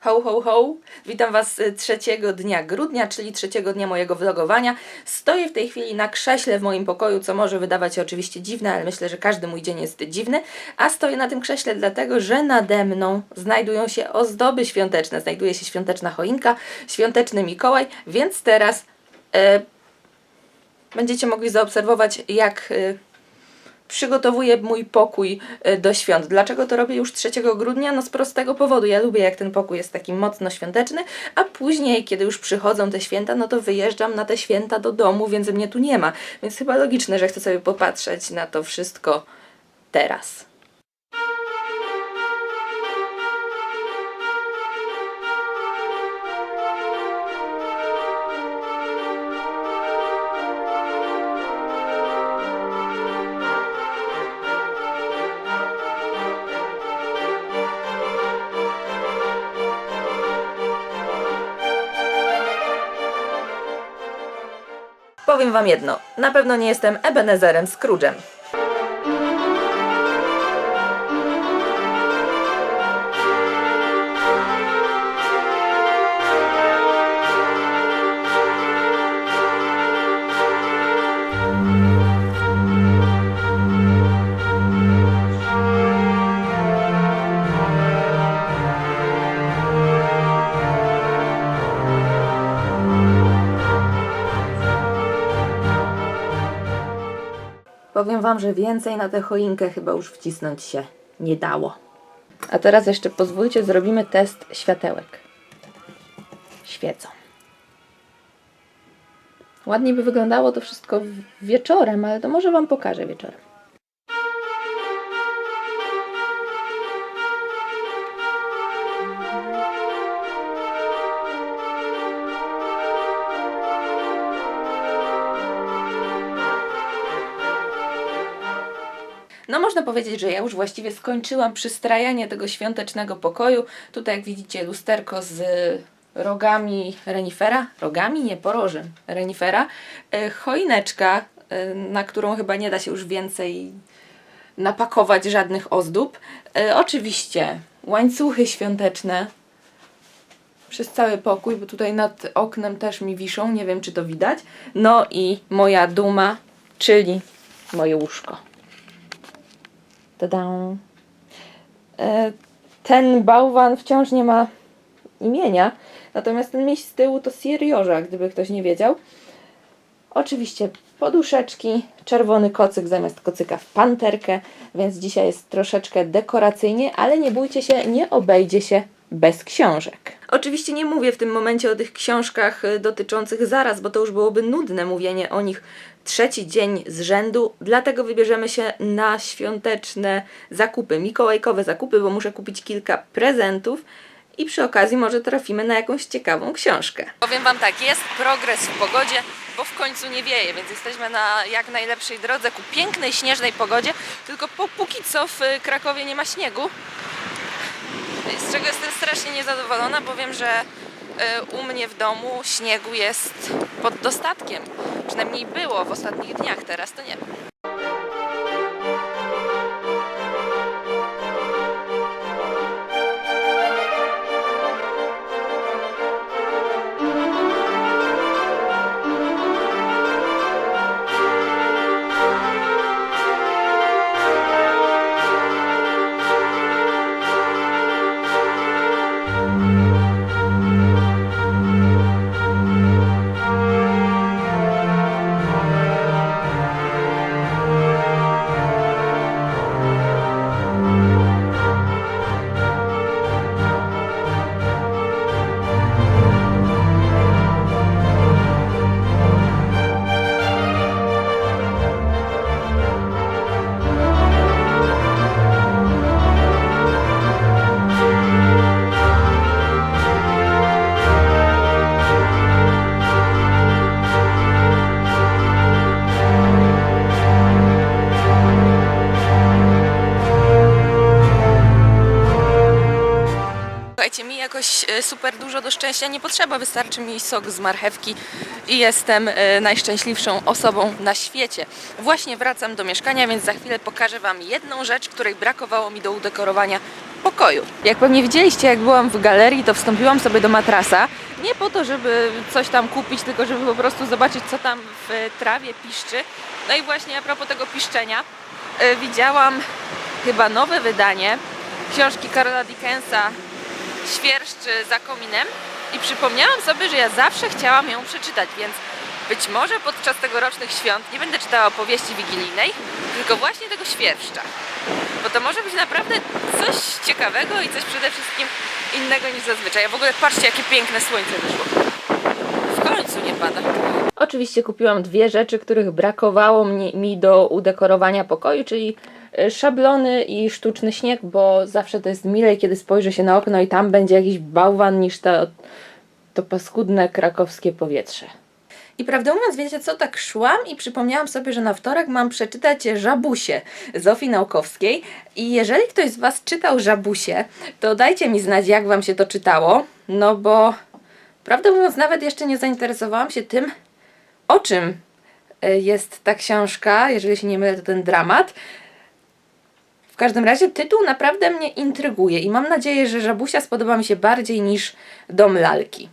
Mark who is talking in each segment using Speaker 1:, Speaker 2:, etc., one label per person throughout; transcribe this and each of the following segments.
Speaker 1: Ho, ho, ho! Witam Was y, trzeciego dnia grudnia, czyli trzeciego dnia mojego vlogowania. Stoję w tej chwili na krześle w moim pokoju, co może wydawać się oczywiście dziwne, ale myślę, że każdy mój dzień jest dziwny. A stoję na tym krześle dlatego, że nade mną znajdują się ozdoby świąteczne. Znajduje się świąteczna choinka, świąteczny Mikołaj, więc teraz e, będziecie mogli zaobserwować, jak e, przygotowuję mój pokój e, do świąt. Dlaczego to robię już 3 grudnia? No z prostego powodu. Ja lubię, jak ten pokój jest taki mocno świąteczny, a później, kiedy już przychodzą te święta, no to wyjeżdżam na te święta do domu, więc mnie tu nie ma. Więc chyba logiczne, że chcę sobie popatrzeć na to wszystko teraz. Powiem Wam jedno, na pewno nie jestem Ebenezerem Scrooge'em. Powiem Wam, że więcej na tę choinkę chyba już wcisnąć się nie dało. A teraz jeszcze pozwólcie, zrobimy test światełek. Świecą. Ładnie by wyglądało to wszystko wieczorem, ale to może Wam pokażę wieczorem. No można powiedzieć, że ja już właściwie skończyłam przystrajanie tego świątecznego pokoju. Tutaj jak widzicie lusterko z rogami renifera. Rogami? Nie, porożem renifera. E, Choineczka, e, na którą chyba nie da się już więcej napakować żadnych ozdób. E, Oczywiście łańcuchy świąteczne przez cały pokój, bo tutaj nad oknem też mi wiszą, nie wiem czy to widać. No i moja duma, czyli moje łóżko. Tada. E, Ten bałwan wciąż nie ma imienia, natomiast ten miś z tyłu to Siriorza, gdyby ktoś nie wiedział. Oczywiście poduszeczki, czerwony kocyk zamiast kocyka w panterkę, więc dzisiaj jest troszeczkę dekoracyjnie, ale nie bójcie się, nie obejdzie się bez książek. Oczywiście nie mówię w tym momencie o tych książkach y, dotyczących zaraz, bo to już byłoby nudne mówienie o nich trzeci dzień z rzędu, dlatego wybierzemy się na świąteczne zakupy, mikołajkowe zakupy, bo muszę kupić kilka prezentów i przy okazji może trafimy na jakąś ciekawą książkę. Powiem Wam tak, jest progres w pogodzie, bo w końcu nie wieje, więc jesteśmy na jak najlepszej drodze ku pięknej, śnieżnej pogodzie, tylko po, póki co w y, Krakowie nie ma śniegu, z czego jestem strasznie niezadowolona, bo wiem, że y, u mnie w domu śniegu jest pod dostatkiem. Przynajmniej było w ostatnich dniach, teraz to nie wiem. jakoś e, super dużo do szczęścia nie potrzeba, wystarczy mi sok z marchewki i jestem e, najszczęśliwszą osobą na świecie. Właśnie wracam do mieszkania, więc za chwilę pokażę Wam jedną rzecz, której brakowało mi do udekorowania pokoju. Jak pewnie widzieliście, jak byłam w galerii, to wstąpiłam sobie do matrasa. Nie po to, żeby coś tam kupić, tylko żeby po prostu zobaczyć, co tam w trawie piszczy. No i właśnie a propos tego piszczenia, e, widziałam chyba nowe wydanie książki Karola Dickensa Świerszcz za kominem i przypomniałam sobie, że ja zawsze chciałam ją przeczytać, więc być może podczas tegorocznych świąt nie będę czytała opowieści wigilijnej, tylko właśnie tego świerszcza. Bo to może być naprawdę coś ciekawego i coś przede wszystkim innego niż zazwyczaj. A w ogóle patrzcie, jakie piękne słońce wyszło. W końcu nie pada. Oczywiście kupiłam dwie rzeczy, których brakowało mi do udekorowania pokoju, czyli szablony i sztuczny śnieg, bo zawsze to jest milej, kiedy spojrzy się na okno i tam będzie jakiś bałwan niż to, to paskudne krakowskie powietrze. I prawdę mówiąc, wiecie co, tak szłam i przypomniałam sobie, że na wtorek mam przeczytać Żabusie Zofii Naukowskiej i jeżeli ktoś z Was czytał Żabusie, to dajcie mi znać, jak Wam się to czytało, no bo prawdę mówiąc, nawet jeszcze nie zainteresowałam się tym, o czym e, jest ta książka, jeżeli się nie mylę, to ten dramat. W każdym razie tytuł naprawdę mnie intryguje i mam nadzieję, że Żabusia spodoba mi się bardziej niż Dom Lalki.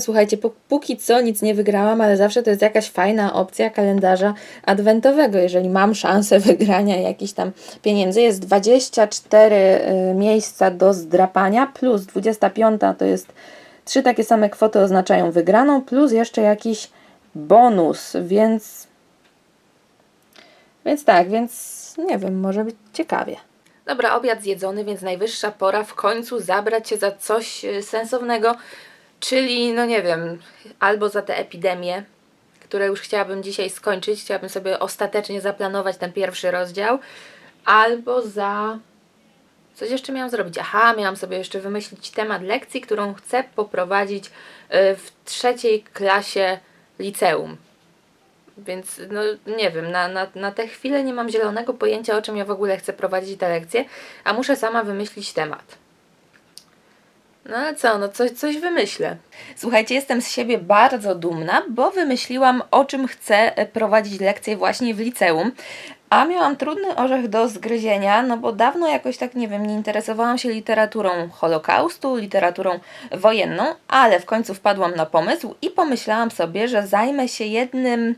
Speaker 1: Słuchajcie, pó- póki co nic nie wygrałam, ale zawsze to jest jakaś fajna opcja kalendarza adwentowego. Jeżeli mam szansę wygrania jakichś tam pieniędzy, jest 24 y, miejsca do zdrapania, plus 25 to jest trzy takie same kwoty oznaczają wygraną, plus jeszcze jakiś bonus, więc. Więc tak, więc nie wiem, może być ciekawie. Dobra, obiad zjedzony, więc najwyższa pora w końcu zabrać się za coś y, sensownego, czyli, no nie wiem, albo za tę epidemię, które już chciałabym dzisiaj skończyć, chciałabym sobie ostatecznie zaplanować ten pierwszy rozdział, albo za. Coś jeszcze miałam zrobić? Aha, miałam sobie jeszcze wymyślić temat lekcji, którą chcę poprowadzić y, w trzeciej klasie liceum. Więc no nie wiem, na, na, na tę chwilę nie mam zielonego pojęcia, o czym ja w ogóle chcę prowadzić te lekcje, a muszę sama wymyślić temat. No co, no coś, coś wymyślę. Słuchajcie, jestem z siebie bardzo dumna, bo wymyśliłam, o czym chcę e, prowadzić lekcje właśnie w liceum. A miałam trudny orzech do zgryzienia, no bo dawno jakoś tak, nie wiem, nie interesowałam się literaturą Holokaustu, literaturą wojenną, ale w końcu wpadłam na pomysł i pomyślałam sobie, że zajmę się jednym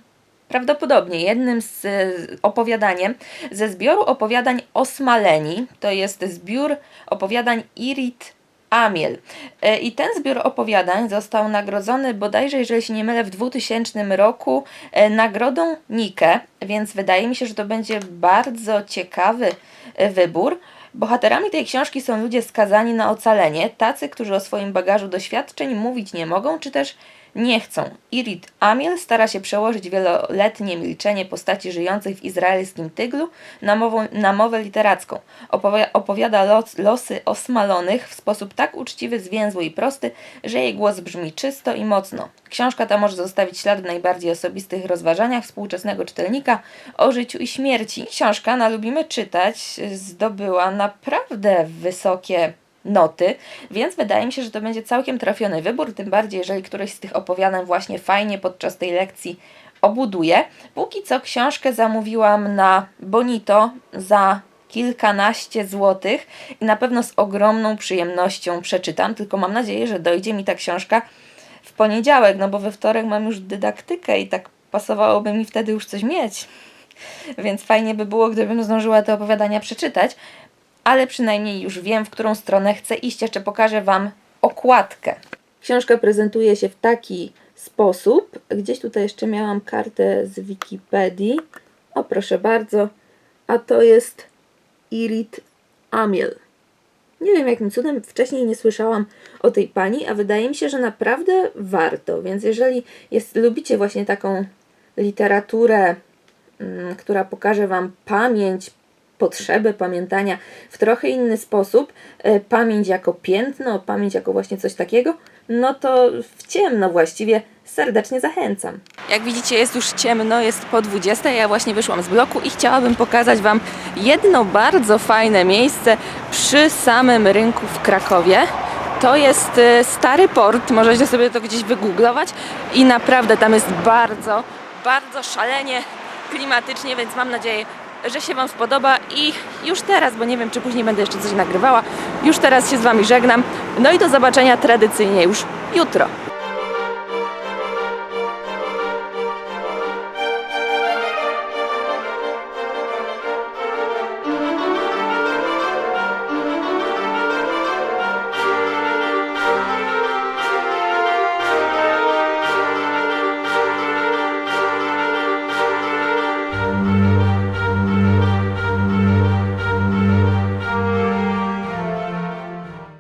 Speaker 1: prawdopodobnie jednym z e, opowiadaniem ze zbioru opowiadań Osmaleni. To jest zbiór opowiadań Irit Amiel. E, I ten zbiór opowiadań został nagrodzony bodajże, jeżeli się nie mylę, w 2000 roku e, nagrodą Nike, więc wydaje mi się, że to będzie bardzo ciekawy e, wybór. Bohaterami tej książki są ludzie skazani na ocalenie, tacy, którzy o swoim bagażu doświadczeń mówić nie mogą, czy też nie chcą. Irit Amiel stara się przełożyć wieloletnie milczenie postaci żyjących w izraelskim tyglu na, mową, na mowę literacką. Opowi- opowiada los, losy osmalonych w sposób tak uczciwy, zwięzły i prosty, że jej głos brzmi czysto i mocno. Książka ta może zostawić ślad w najbardziej osobistych rozważaniach współczesnego czytelnika o życiu i śmierci. Książka na Lubimy Czytać zdobyła naprawdę wysokie noty, więc wydaje mi się, że to będzie całkiem trafiony wybór, tym bardziej jeżeli któreś z tych opowiadań właśnie fajnie podczas tej lekcji obuduje. Póki co książkę zamówiłam na Bonito za kilkanaście złotych i na pewno z ogromną przyjemnością przeczytam, tylko mam nadzieję, że dojdzie mi ta książka w poniedziałek, no bo we wtorek mam już dydaktykę i tak pasowałoby mi wtedy już coś mieć. Więc fajnie by było, gdybym zdążyła te opowiadania przeczytać ale przynajmniej już wiem, w którą stronę chcę iść. Jeszcze pokażę Wam okładkę. Książka prezentuje się w taki sposób. Gdzieś tutaj jeszcze miałam kartę z Wikipedii. O, proszę bardzo. A to jest Irit Amiel. Nie wiem jakim cudem wcześniej nie słyszałam o tej pani, a wydaje mi się, że naprawdę warto. Więc jeżeli jest, lubicie właśnie taką literaturę, mm, która pokaże Wam pamięć, potrzebę pamiętania w trochę inny sposób, e, pamięć jako piętno, pamięć jako właśnie coś takiego, no to w ciemno właściwie serdecznie zachęcam. Jak widzicie jest już ciemno, jest po 20, ja właśnie wyszłam z bloku i chciałabym pokazać Wam jedno bardzo fajne miejsce przy samym rynku w Krakowie. To jest e, stary port, możecie sobie to gdzieś wygooglować i naprawdę tam jest bardzo, bardzo szalenie klimatycznie, więc mam nadzieję, że się Wam spodoba i już teraz, bo nie wiem czy później będę jeszcze coś nagrywała, już teraz się z Wami żegnam. No i do zobaczenia tradycyjnie już jutro.